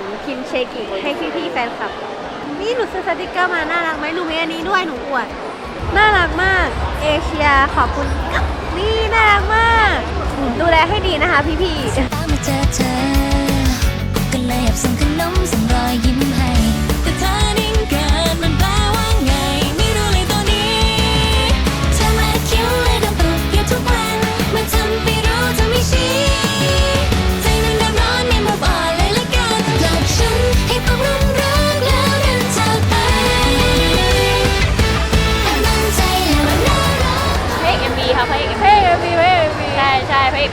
ญพิมพ์เชกิให้พี่ๆแฟนคลับ นี่หนูซื้อสติกเกอร์มาน่ารักไหมหนูมีอันนี้ด้วยหนูอวด น่ารักมาก เอเชียขอบคุณนี่น่ารักมาก ดูแลให้ดีนะคะพี่ๆ ตามมาเจอเธอก็เลยแอบส่งขนมส่งรอยยิ้มให้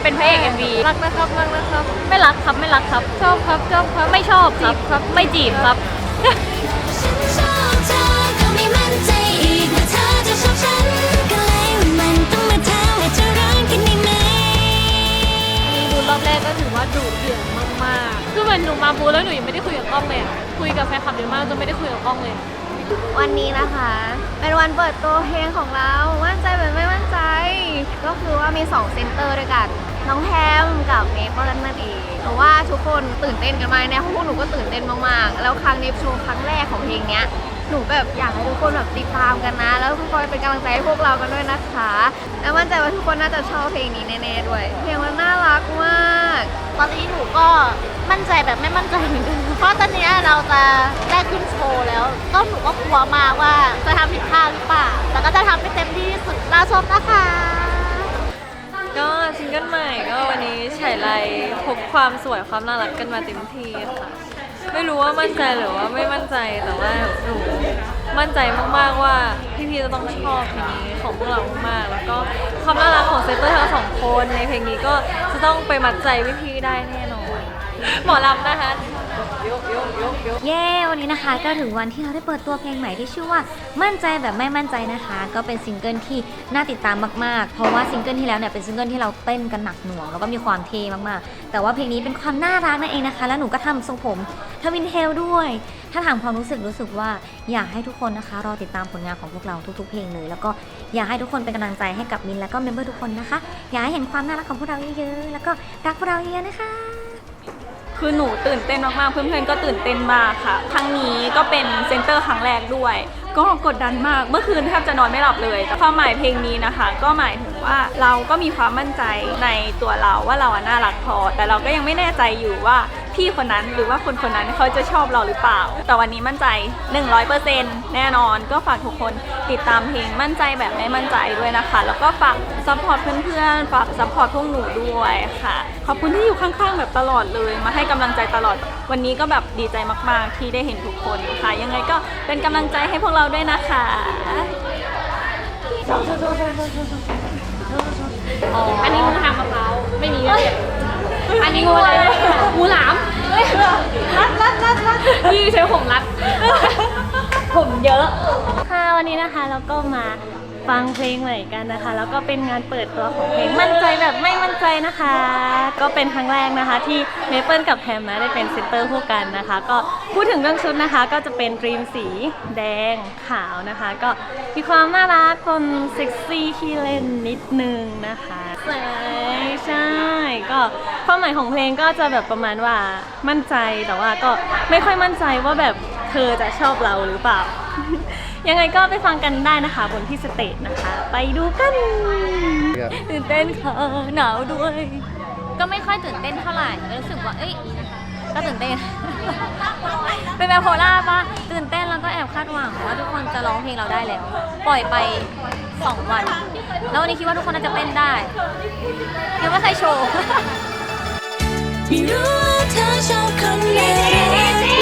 เอกเป็นพระเอก MV รักนะครับรักนะครับ ไม่รักครับไม่รักครับ ชอบครับชอบครับไม่ชอบครับจีบครับไม่จีบครับ ฉันชอบเธอก็ไม่มั่นใจอีกว่าเธอจะชอบฉัน ก็เลยว่ามันต้องมาถามว่าจะรักกันได้ไหมดูรอบแรกก็ถือว่าดุเดือดมากๆ คือเหมือนหนูมาบูแล้วหนูยังไม่ได้คุยกับกล้องเลยอะคุยกับแฟนคลับเยอะมากจนไม่ได้คุยกับกล้องเลย วันนี้นะคะ เป็นวันเปิดตัวเพลงของเรา มั่นใจแบบไม่มั่นใจ ก็คือว่ามี 2 เซนเตอร์ด้วยกัน น้องแฮมกับเมเปิลนั่นเองเพราะว่าทุกคนตื่นเต้นกันมากเนี่ยพวกหนูก็ตื่นเต้นมากๆ แล้วครั้งนี้โชว์ครั้งแรกของเพลงเนี้ยหนูแบบอยากให้ทุกคนแบบติดตามกันนะ แล้วทุกคนเป็นกำลังใจให้พวกเรากันด้วยนะคะ แล้วมั่นใจว่าทุกคนน่าจะชอบเพลงนี้แน่ๆด้วย เพลงมันน่ารักมาก ตอนนี้หนูก็มั่นใจแบบไม่มั่นใจเหมือนกันเพราะตอนนี้เราจะได้ขึ้นโชว์แล้ว ก็หนูก็กลัวมากว่าจะทำผิดพลาดหรือเปล่าแต่ก็จะทำให้เต็มที่ที่สุดรอชมนะคะ ก็ซิงเกิลใหม่ก็วันนี้ฉายไรพกความสวยความน่ารักกันมาเต็มที่ค่ะ ไม่รู้ว่ามั่นใจหรือว่าไม่มั่นใจแต่ว่าหนูมั่นใจมากๆว่าพี่ๆจะต้องชอบเพลงนี้ของพวกเรามากๆแล้วก็ความน่ารักของเซนเตอร์ทั้งสองคนในเพลงนี้ก็จะต้องไปมัดใจพี่ๆได้แน่นอนหมอลำนะคะ เย้ วันนี้นะคะก็ถึงวันที่เราได้เปิดตัวเพลงใหม่ที่ชื่อว่ามั่นใจแบบไม่มั่นใจนะคะ ก็เป็นซิงเกิลที่น่าติดตามมากๆ เพราะว่าซิงเกิลที่แล้วเนี่ยเป็นซิงเกิลที่เราเต้นกันหนักหน่วงแล้วก็มีความเท่มากๆ แต่ว่าเพลงนี้เป็นความน่ารักนั่นเองนะคะ แล้วหนูก็ทำทรงผมทวินเทลด้วย ถ้าถามความรู้สึกรู้สึกว่าอยากให้ทุกคนนะคะรอติดตามผลงานของพวกเราทุก ๆ เพลงเลย แล้วก็อยากให้ทุกคนเป็นกำลังใจให้กับมินแล้วก็เมมเบอร์ทุกคนนะคะ อยากให้เห็นความน่ารักของพวกเราเยอะๆ แล้วก็รักพวกเราเยอะๆนะคะ คือหนูตื่นเต้นมากๆ เพื่อนๆ ก็ตื่นเต้นมากค่ะ ครั้งนี้ก็เป็นเซนเตอร์ครั้งแรกด้วย ก็กดดันมาก เมื่อคืนแทบจะนอนไม่หลับเลย แต่ความหมายเพลงนี้นะคะ ก็หมายถึงว่าเราก็มีความมั่นใจในตัวเราว่าเราอะน่ารักพอ แต่เราก็ยังไม่แน่ใจอยู่ว่า พี่คนนั้นหรือว่าคนคนนั้นเขาจะชอบเราหรือเปล่า แต่วันนี้มั่นใจ 100%แน่นอนก็ฝากทุกคนติดตามเพลงมั่นใจแบบไม่มั่นใจด้วยนะคะ แล้วก็ฝากซัพพอร์ตเพื่อนๆฝากซัพพอร์ตพวกหนูด้วยค่ะ ขอบคุณที่อยู่ข้างๆแบบตลอดเลย มาให้กำลังใจตลอด วันนี้ก็แบบดีใจมากๆ ที่ได้เห็นทุกคนค่ะ ยังไงก็เป็นกำลังใจให้พวกเราด้วยนะคะอันนี้งูทางมะพร้าวไม่มีเลยอันนี้งูอะไร งูหลามรัดรัดรัดรัดนี่ใช้ผมรัด ผมเยอะ ค่ะวันนี้นะคะเราก็มา ฟังเพลงใหม่กันนะคะ แล้วก็เป็นงานเปิดตัวของเพลงมั่นใจแบบไม่มั่นใจนะคะ ก็เป็นครั้งแรกนะคะ ที่เมเปิลกับแฮมนะได้เป็นเซนเตอร์คู่กันนะคะ ก็พูดถึงเรื่องชุดนะคะ ก็จะเป็นดรีมสีแดงขาวนะคะ ก็มีความน่ารักคนเซ็กซี่ขี้เล่นนิดนึงนะคะใช่ใช่ก็ความหมายของเพลงก็จะแบบประมาณว่ามั่นใจแต่ว่าก็ไม่ค่อยมั่นใจว่าแบบเธอจะชอบเราหรือเปล่า ยังไงก็ไปฟังกันได้นะคะ บนที่สเตจนะคะ ไปดูกันตื่นเต้นค่ะหนาวด้วย ก็ไม่ค่อยตื่นเต้นเท่าไหร่ก็รู้สึกว่า เอ้ย ก็ตื่นเต้น เป็นไบโพล่าปะตื่นเต้นแล้วก็แอบคาดหวังว่าทุกคนจะร้องเพลงเราได้แล้ว ปล่อยไป2วัน แล้ววันนี้คิดว่าทุกคนน่าจะเต้นได้ยังไม่เคยโชว์ ไม่รู้ว่าเธอชอบคนไหน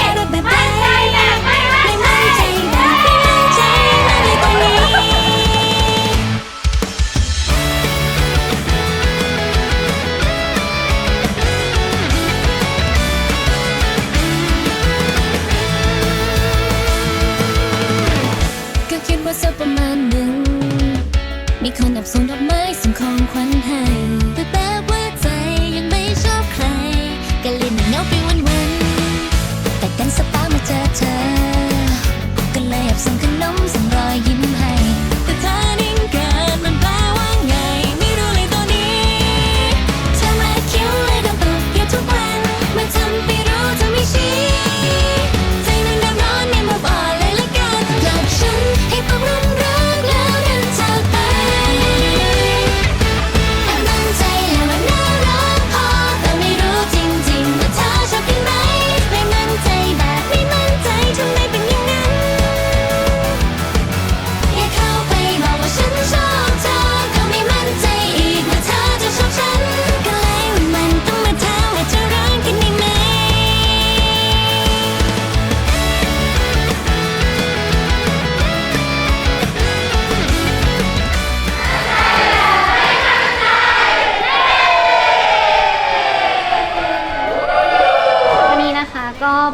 และแบบแบบไหน คนอับส่งดอกไม้ส่งของขวัญ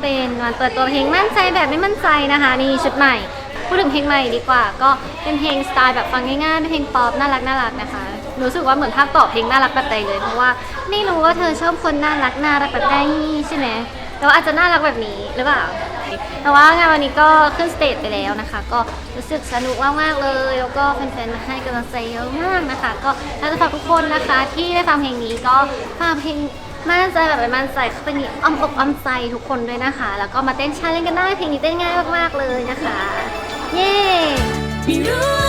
เป็นวันเปิดตัวเพลงมั่นใจแบบไม่มั่นใจนะคะนี่ชุดใหม่ พูดถึงเพลงใหม่ดีกว่า ก็เป็นเพลงสไตล์แบบฟังง่ายๆเป็นเพลงป๊อปน่ารักน่ารักนะคะ รู้สึกว่าเหมือนภาคต่อเพลงน่ารักแบบใดเลยเพราะว่าไม่รู้ว่าเธอชอบคนน่ารักน่ารักแบบใดใช่ไหมแต่ว่าอาจจะน่ารักแบบนี้หรือเปล่าแต่ว่างานวันนี้ก็ขึ้นสเตจไปแล้วนะคะ ก็รู้สึกสนุกมากๆเลย แล้วก็แฟนๆมาให้กำลังใจเยอะมากนะคะ ก็ถ้าจะฝากทุกคนนะคะที่ได้ฟังเพลงนี้ก็ฟังเพลง มั่นใจแบบไม่มั่นใจเขาเปนี่อ้อมอกอ้อมใจทุกคนด้วยนะคะ แล้วก็มาเต้นชาเลนจ์กันได้เพลงนี้เต้นง่ายมากๆเลยนะคะ เย้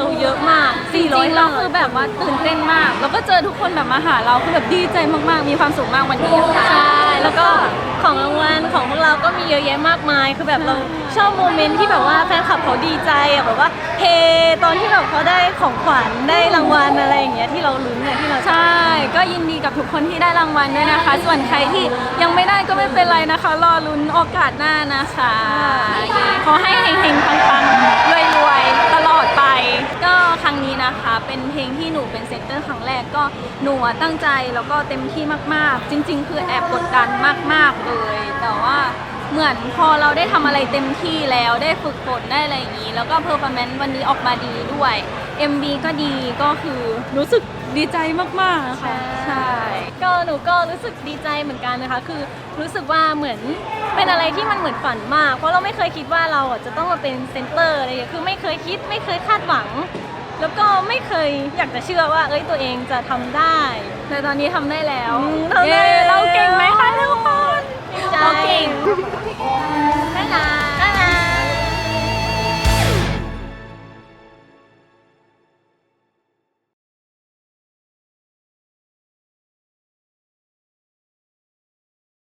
เดอะการ์ดเกิลเยอะมากจริง400ๆเราคือแบบว่าตื่นเต้นมาก แล้วก็เจอทุกคนแบบมาหาเราคือแบบดีใจมากๆ มีความสุขมากวันนี้ค่ะใช่แล้วก็ของรางวัลของพวกเราก็มีเยอะแยะมากมาย คือแบบเราชอบโมเมนต์ที่แบบว่าแฟนคลับเขาดีใจอะแบบว่าเฮตอนที่แบบเขาได้ของขวัญได้รางวัลอะไรอย่างเงี้ยที่เราลุ้นเนี่ยที่เราใช่ ก็ยินดีกับทุกคนที่ได้รางวัลด้วยนะคะ ส่วนใครที่ยังไม่ได้ก็ไม่เป็นไรนะคะ รอลุ้นโอกาสหน้านะคะขอให้เฮงๆปังๆรวยๆตลอดไป ก็ค รั้งนี้นะคะ เป็นเพลงที่หนูเป็นเซนเตอร์ครั้งแรกก็หนูอะตั้งใจแล้วก็เต็มที่มากๆ จริง ๆ คือแอบกดดันมาก ๆเลย แต่ว่าเหมือนพอเราได้ทำอะไรเต็มที่แล้วได้ฝึกฝนได้อะไรอย่างนี้ แล้วก็เพอร์ฟอร์แมนซ์วันนี้ออกมาดีด้วย MV ก็ดีก็คือรู้สึกดีใจมากๆค่ะใช่ ก็หนูก็รู้สึกดีใจเหมือนกันนะคะ คือรู้สึกว่าเหมือนเป็นอะไรที่มันเหมือนฝันมาก เพราะเราไม่เคยคิดว่าเราอะจะต้องมาเป็นเซนเตอร์อะไรอย่างเงี้ยคือไม่เคยคิดไม่เคยคาดหวัง แล้วก็ไม่เคยอยากจะเชื่อว่า เอ้ยตัวเองจะทำได้ แต่ตอนนี้ทำได้แล้วอืมทำได้เย้แล้วเราเก่งไหมคะทุกคน